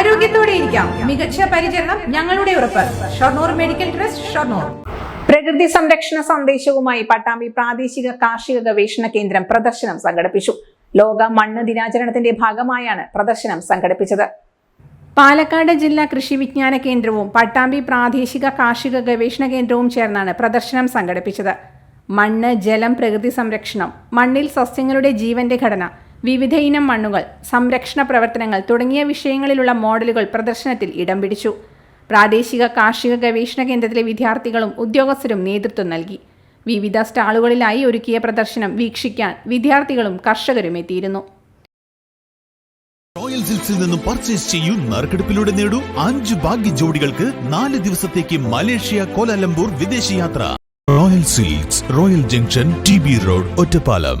ആരോഗ്യത്തോടെ ഇരിക്കാം. മികച്ച പരിചരണം ഞങ്ങളുടെ ഉറപ്പ്. Shoranur medical trust Shoranur. പ്രകൃതി സംരക്ഷണ സന്ദേശവുമായി പട്ടാമ്പി പ്രാദേശിക കാർഷിക ഗവേഷണ കേന്ദ്രം പ്രദർശനം സംഘടിപ്പിച്ചു. ലോക മണ്ണ് ദിനാചരണത്തിന്റെ ഭാഗമായാണ് പ്രദർശനം സംഘടിപ്പിച്ചത്. പാലക്കാട് ജില്ലാ കൃഷി വിജ്ഞാന കേന്ദ്രവും പട്ടാമ്പി പ്രാദേശിക കാർഷിക ഗവേഷണ കേന്ദ്രവും ചേർന്നാണ് പ്രദർശനം സംഘടിപ്പിച്ചത്. മണ്ണ് ജലം പ്രകൃതി സംരക്ഷണം മണ്ണിൽ സസ്യങ്ങളുടെ ജീവന്റെ ഘടന വിവിധ ഇനം മണ്ണുകൾ സംരക്ഷണ പ്രവർത്തനങ്ങൾ തുടങ്ങിയ വിഷയങ്ങളിലുള്ള മോഡലുകൾ പ്രദർശനത്തിൽ ഇടം പിടിച്ചു. പ്രാദേശിക കാർഷിക ഗവേഷണ കേന്ദ്രത്തിലെ വിദ്യാർത്ഥികളും ഉദ്യോഗസ്ഥരും നേതൃത്വം നൽകി. വിവിധ സ്റ്റാളുകളിലായി ഒരുക്കിയ പ്രദർശനം വീക്ഷിക്കാൻ വിദ്യാർത്ഥികളും കർഷകരും എത്തിയിരുന്നു. റോയൽ സിൽക്സിൽ നിന്നും പർച്ചേസ് ചെയ്യും നറുക്കെടുപ്പിലൂടെ നേടൂ അഞ്ച് ഭാഗ്യ ജോഡികൾക്ക് നാല് ദിവസത്തേക്ക് മലേഷ്യ കോലാലംപൂർ വിദേശയാത്ര royal silks royal junction T B road Ottapalam.